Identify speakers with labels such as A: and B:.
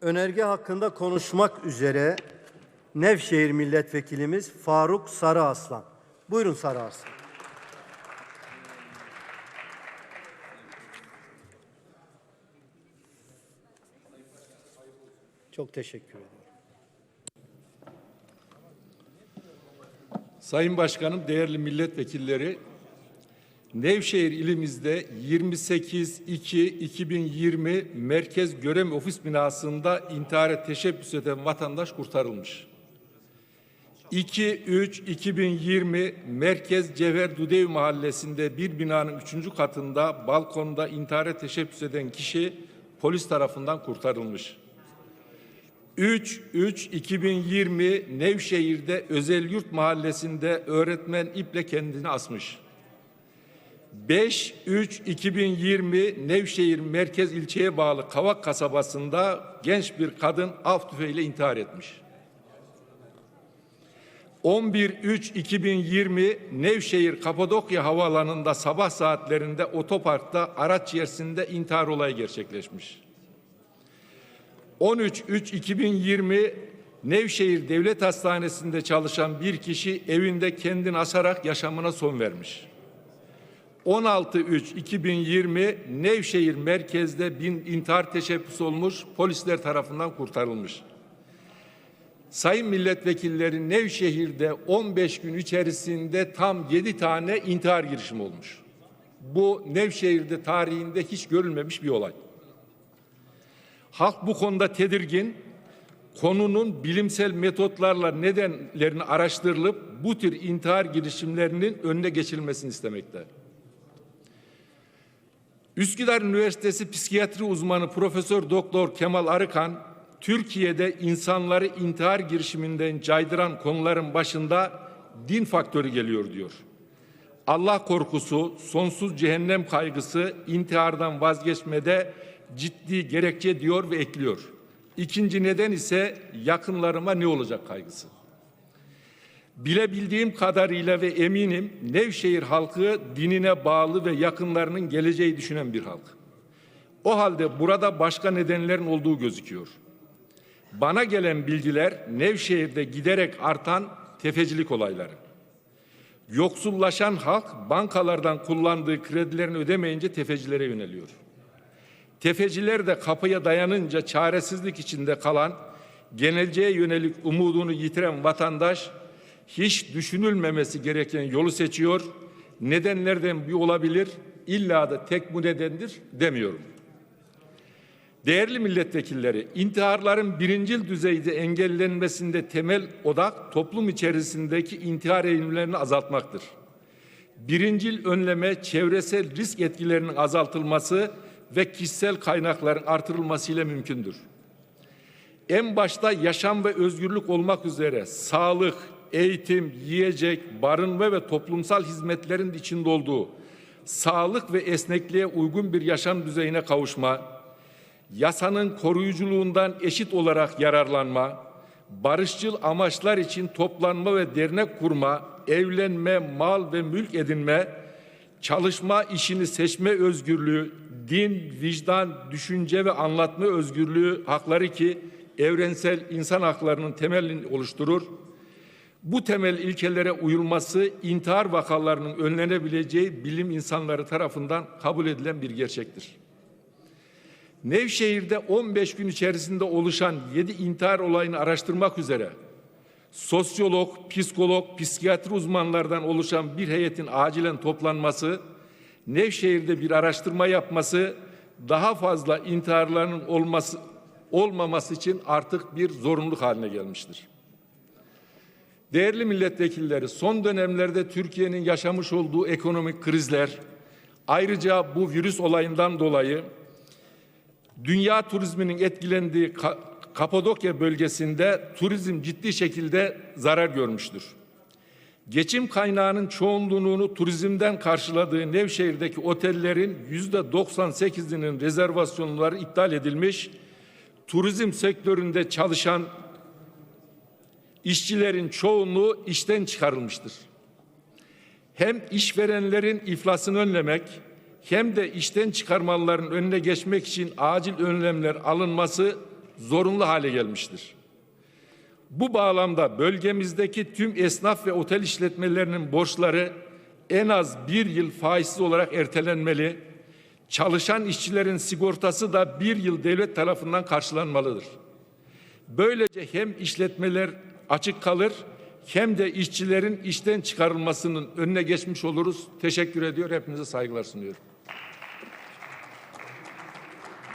A: önerge hakkında konuşmak üzere Nevşehir Milletvekilimiz Faruk Sarıaslan. Buyurun Sarıaslan. Çok teşekkür ederim.
B: Sayın Başkanım, değerli milletvekilleri, Nevşehir ilimizde 28-2-2020 Merkez Görev Ofis binasında intihara teşebbüs eden vatandaş kurtarılmış. 2-3-2020 Merkez Cevher Dudev Mahallesi'nde bir binanın üçüncü katında balkonda intihara teşebbüs eden kişi polis tarafından kurtarılmış. 3-3-2020 Nevşehir'de Özel Yurt Mahallesi'nde öğretmen iple kendini asmış. 5-3-2020 Nevşehir Merkez ilçeye bağlı Kavak kasabasında genç bir kadın av tüfeğiyle intihar etmiş. 11-3-2020 Nevşehir Kapadokya Havaalanı'nda sabah saatlerinde otoparkta araç içerisinde intihar olayı gerçekleşmiş. 13-3-2020 Nevşehir Devlet Hastanesi'nde çalışan bir kişi evinde kendini asarak yaşamına son vermiş. 16-3-2020 Nevşehir merkezde bin intihar teşebbüsü olmuş, polisler tarafından kurtarılmış. Sayın milletvekilleri Nevşehir'de 15 gün içerisinde tam 7 tane intihar girişimi olmuş. Bu Nevşehir'de tarihinde hiç görülmemiş bir olay. Halk bu konuda tedirgin. Konunun bilimsel metotlarla nedenlerini araştırılıp bu tür intihar girişimlerinin önüne geçilmesini istemekte. Üsküdar Üniversitesi psikiyatri uzmanı Profesör Doktor Kemal Arıkan, Türkiye'de insanları intihar girişiminden caydıran konuların başında din faktörü geliyor diyor. Allah korkusu, sonsuz cehennem kaygısı intihardan vazgeçmede ciddi gerekçe diyor ve ekliyor. İkinci neden ise yakınlarıma ne olacak kaygısı. Bilebildiğim kadarıyla ve eminim Nevşehir halkı dinine bağlı ve yakınlarının geleceği düşünen bir halk. O halde burada başka nedenlerin olduğu gözüküyor. Bana gelen bilgiler Nevşehir'de giderek artan tefecilik olayları. Yoksullaşan halk bankalardan kullandığı kredilerini ödemeyince tefecilere yöneliyor. Tefeciler de kapıya dayanınca çaresizlik içinde kalan, geleceğe yönelik umudunu yitiren vatandaş hiç düşünülmemesi gereken yolu seçiyor. Nedenlerden bir olabilir, illa da tek bu nedendir demiyorum. Değerli milletvekilleri, intiharların birincil düzeyde engellenmesinde temel odak toplum içerisindeki intihar eğilimlerini azaltmaktır. Birincil önleme çevresel risk etkilerinin azaltılması ve kişisel kaynakların artırılmasıyla mümkündür. En başta yaşam ve özgürlük olmak üzere sağlık, eğitim, yiyecek, barınma ve toplumsal hizmetlerin içinde olduğu sağlık ve esnekliğe uygun bir yaşam düzeyine kavuşma, yasanın koruyuculuğundan eşit olarak yararlanma, barışçıl amaçlar için toplanma ve dernek kurma, evlenme, mal ve mülk edinme, çalışma işini seçme özgürlüğü, din, vicdan, düşünce ve anlatma özgürlüğü hakları ki evrensel insan haklarının temelini oluşturur. Bu temel ilkelere uyulması intihar vakalarının önlenebileceği bilim insanları tarafından kabul edilen bir gerçektir. Nevşehir'de 15 gün içerisinde oluşan 7 intihar olayını araştırmak üzere sosyolog, psikolog, psikiyatri uzmanlardan oluşan bir heyetin acilen toplanması, Nevşehir'de bir araştırma yapması, daha fazla intiharların olması olmaması için artık bir zorunluluk haline gelmiştir. Değerli milletvekilleri, son dönemlerde Türkiye'nin yaşamış olduğu ekonomik krizler, ayrıca bu virüs olayından dolayı dünya turizminin etkilendiği Ka Kapadokya bölgesinde turizm ciddi şekilde zarar görmüştür. Geçim kaynağının çoğunluğunu turizmden karşıladığı Nevşehir'deki otellerin yüzde 98'inin rezervasyonları iptal edilmiş, turizm sektöründe çalışan işçilerin çoğunluğu işten çıkarılmıştır. Hem işverenlerin iflasını önlemek hem de işten çıkarmaların önüne geçmek için acil önlemler alınması zorunlu hale gelmiştir. Bu bağlamda bölgemizdeki tüm esnaf ve otel işletmelerinin borçları en az bir yıl faizsiz olarak ertelenmeli. Çalışan işçilerin sigortası da bir yıl devlet tarafından karşılanmalıdır. Böylece hem işletmeler açık kalır hem de işçilerin işten çıkarılmasının önüne geçmiş oluruz. Teşekkür ediyor. Hepinize saygılar sunuyorum.